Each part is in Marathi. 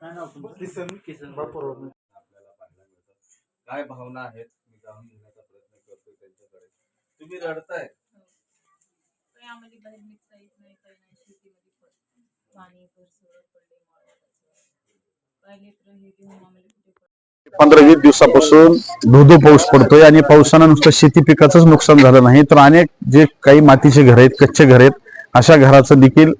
हम्म. आपल्याला पाहायला मिळतं. काय भावना आहेत? मी जाणून घेण्याचा प्रयत्न करतोय त्यांच्याकडे. तुम्ही रडताय. काही आम्हाला बाहेर निघता येत नाही काही नाही. शेतीमध्ये पण पाणी भर सगळं पडले काय लेकरं हे घेऊन आम्हाला कुठे पड. पंधरा वीस दिवसापासून धोधो पाऊस पडतोय आणि पावसानं नुसतं शेती पिकाचंच नुकसान झालं नाही. तर अनेक जे काही मातीचे घर आहेत कच्चे घर आहेत अशा घराचं देखील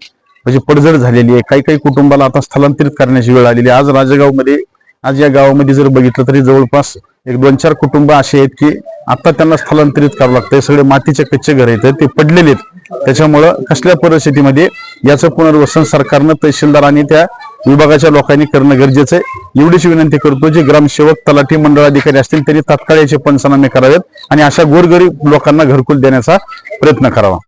म्हणजे पडझड झालेली आहे. काही काही कुटुंबाला आता स्थलांतरित करण्याची वेळ आलेली आहे. आज राजगावमध्ये आज या गावामध्ये जर बघितलं तरी जवळपास एक दोन चार कुटुंब असे आहेत की आता त्यांना स्थलांतरित करावं लागतंय सगळे मातीचे कच्चे घर आहेत. ते पडलेले आहेत. त्याच्यामुळं कसल्या परिस्थितीमध्ये याचं पुनर्वसन सरकारनं तहसीलदार आणि त्या विभागाच्या लोकांनी करणं गरजेचं आहे. एवढीच विनंती करतो जे ग्रामसेवक तलाठी मंडळ अधिकारी असतील त्यांनी तात्काळ याचे पंचनामे करावेत आणि अशा गोरगरीब लोकांना घरकुल देण्याचा प्रयत्न करावा.